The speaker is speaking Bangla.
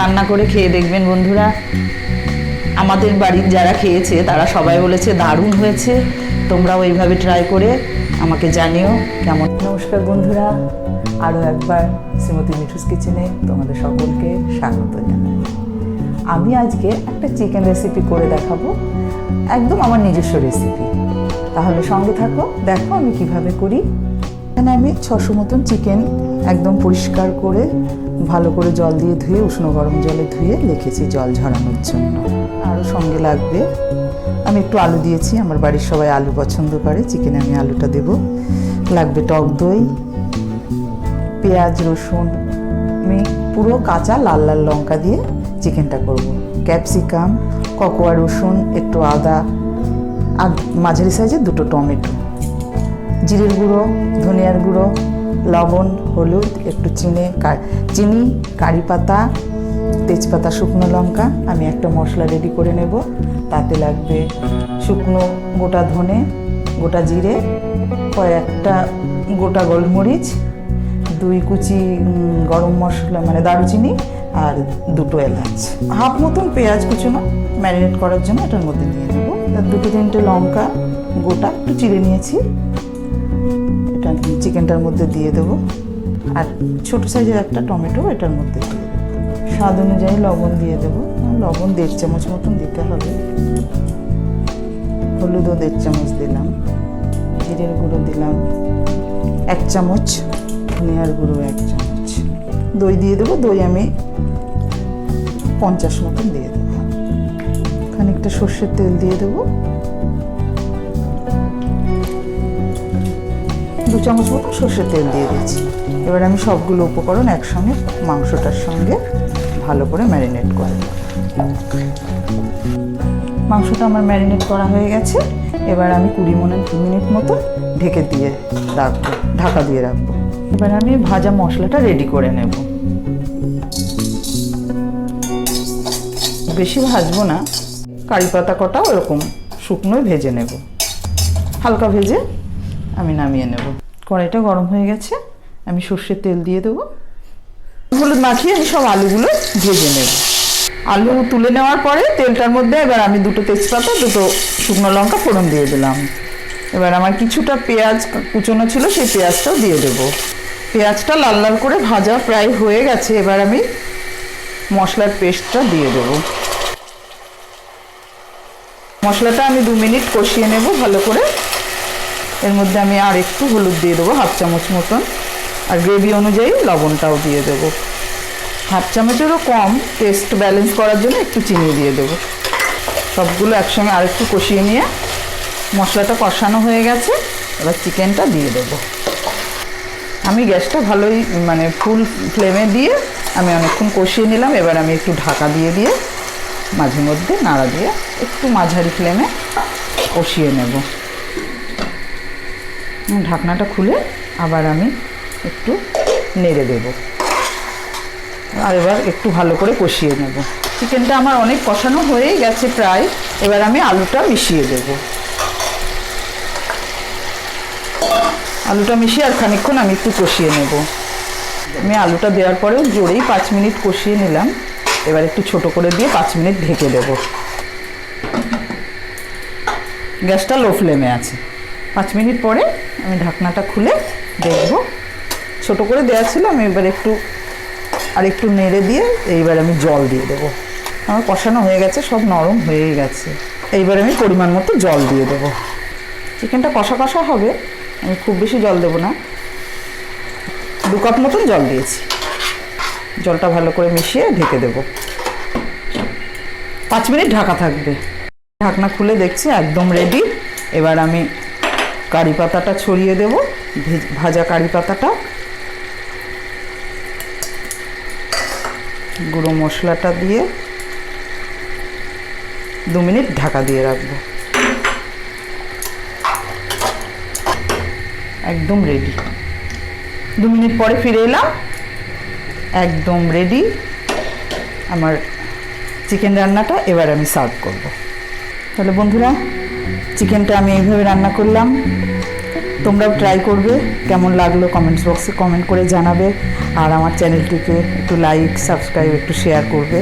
রান্না করে খেয়ে দেখবেন বন্ধুরা। আমাদের বাড়ির যারা খেয়েছে, তারা সবাই বলেছে, দারুণ হয়েছে। তোমরাও এইভাবে ট্রাই করে আমাকে জানিও কেমন নমস্কার বন্ধুরা। আরও একবার শ্রীমতী মিঠুস কিচেনে তোমাদের সকলকে স্বাগত জানাই। আমি আজকে একটা চিকেন রেসিপি করে দেখাবো। একদম আমার নিজস্ব রেসিপি তাহলে সঙ্গে থাকো, দেখো আমি কীভাবে করি। এখানে আমি ছশো মতন চিকেন একদম পরিষ্কার করে ভালো করে জল দিয়ে ধুয়ে উষ্ণ গরম জলে ধুয়ে রেখেছি জল ঝরানোর জন্য। আরও সঙ্গে লাগবে। আমি একটু আলু দিয়েছি, আমার বাড়ির সবাই আলু পছন্দ করে, চিকেনে আমি আলুটা দেব। লাগবে টক দই, পেঁয়াজ, রসুন, আমি পুরো কাঁচা লাল লাল লঙ্কা দিয়ে চিকেনটা করব। ক্যাপসিকাম, ককোয়া রসুন, একটু আদা, আর মাঝারি সাইজের দুটো টমেটো। জিরের গুঁড়ো, ধনিয়ার গুঁড়ো লবণ, হলুদ, একটু চিনে চিনি, কারি পাতা, তেজপাতা, শুকনো লঙ্কা, আমি একটা মশলা রেডি করে নেব। তাতে লাগবে শুকনো গোটা ধনে, গোটা জিরে, কয়েকটা গোটা গোলমরিচ, দুই কুচি গরম মশলা মানে দারুচিনি আর দুটো এলাচ। হাফ মতন পেঁয়াজ কুচুনো ম্যারিনেট করার জন্য এটার মধ্যে নিয়ে নেব দুটো তিনটে লঙ্কা গোটা, একটু চিড়ে নিয়েছি। এটা চিকেনটার মধ্যে দিয়ে দেবো। আর ছোট সাইজের একটা টমেটো এটার মধ্যে দিয়ে দেবো। স্বাদ অনুযায়ী লবণ দিয়ে দেবো। লবণ দেড় চামচ মতন দিতে হবে। হলুদও দেড় চামচ দিলাম। জিরের গুঁড়ো দিলাম। এক চামচ। ধনিয়ার গুঁড়ো এক চামচ। দই দিয়ে দেবো। দই আমি পঞ্চাশ মতন দিয়ে দেবো। খানিকটা সর্ষের তেল দিয়ে দেবো। চামচ মতো সর্ষের তেল দিয়ে দিয়েছি। এবার আমি সবগুলো উপকরণ একসঙ্গে মাংসটার সঙ্গে ভালো করে ম্যারিনেট করে মাংসটা আমার ম্যারিনেট করা হয়ে গেছে। এবার আমি কুড়ি মিনিট মিনিট মতো ঢেকে দিয়ে রাখব, ঢাকা দিয়ে রাখব। এবার আমি ভাজা মশলাটা রেডি করে নেব। বেশি ভাজবো না, কারি পাতা কটা ওরকম শুকনোই ভেজে নেব। হালকা ভেজে আমি নামিয়ে নেব। কড়াইটা গরম হয়ে গেছে, আমি সর্ষের তেল দিয়ে দেবো। হলুদ মাখিয়ে আমি সব আলুগুলো ভেজে নেব। আলু তুলে নেওয়ার পরে তেলটার মধ্যে এবার আমি দুটো তেজপাতা, দুটো শুকনো লঙ্কা ফোড়ন দিয়ে দিলাম। এবার আমার কিছুটা পেঁয়াজ কুচোনো ছিল, সেই পেঁয়াজটাও দিয়ে দেবো। পেঁয়াজটা লাল লাল করে ভাজা প্রায় হয়ে গেছে, এবার আমি মশলার পেস্টটা দিয়ে দেবো। মশলাটা আমি দু মিনিট কষিয়ে নেব ভালো করে। এর মধ্যে আমি আর একটু হলুদ দিয়ে দেবো, হাফ চামচ মতন। আর গ্রেভি অনুযায়ী লবণটাও দিয়ে দেবো। হাফ চামচেরও কম টেস্ট ব্যালেন্স করার জন্য একটু চিনি দিয়ে দেবো। সবগুলো একসঙ্গে আর একটু কষিয়ে নিয়ে মশলাটা কষানো হয়ে গেছে, এবার চিকেনটা দিয়ে দেবো। আমি গ্যাসটা ভালোই মানে ফুল ফ্লেমে দিয়ে আমি অনেকক্ষণ কষিয়ে নিলাম, এবার আমি একটু ঢাকা দিয়ে দিয়ে মাঝে মধ্যে নাড়া দিয়ে একটু মাঝারি ফ্লেমে কষিয়ে নেব। ঢাকনাটা খুলে আবার আমি একটু নেড়ে দেব। আর এবার একটু ভালো করে কষিয়ে নেব। চিকেনটা আমার অনেক কষানো হয়েই গেছে প্রায়। এবার আমি আলুটা মিশিয়ে দেবো। আলুটা মিশিয়ে আর খানিকক্ষণ আমি একটু কষিয়ে নেব। আমি আলুটা দেওয়ার পরেও জোরেই পাঁচ মিনিট কষিয়ে নিলাম। এবার একটু ছোট করে দিয়ে পাঁচ মিনিট ঢেকে দেব। গ্যাসটা লো ফ্লেমে আছে। পাঁচ মিনিট পরে আমি ঢাকনাটা খুলে দেখব। ছোট করে দেওয়া ছিল, আমি এবার একটু আর একটু নেড়ে দিয়ে এইবার আমি জল দিয়ে দেবো। আমার কষানো হয়ে গেছে, সব নরম হয়েই গেছে। এইবার আমি পরিমাণ মতো জল দিয়ে দেবো। চিকেনটা কষা কষা হবে, আমি খুব বেশি জল দেবো না। দু কাপ মতন জল দিয়েছি। জলটা ভালো করে মিশিয়ে ঢেকে দেবো। পাঁচ মিনিট ঢাকা থাকবে। ঢাকনা খুলে দেখছি, একদম রেডি এবার আমি কারি পাতাটা ছড়িয়ে দেব, ভেজ- কারি পাতাটা। গুঁড়ো মশলাটা দিয়ে দু মিনিট ঢাকা দিয়ে রাখব। একদম রেডি দু মিনিট পরে ফিরে এলাম। একদম রেডি আমার চিকেন রান্নাটা এবার আমি সার্ভ করব। তাহলে বন্ধুরা চিকেনটা আমি এইভাবে রান্না করলাম। তোমরাও ট্রাই করবে, কেমন লাগল কমেন্টস বক্সে কমেন্ট করে জানাবে। আর আমার চ্যানেলটিকে একটু লাইক সাবস্ক্রাইব একটু শেয়ার করবে।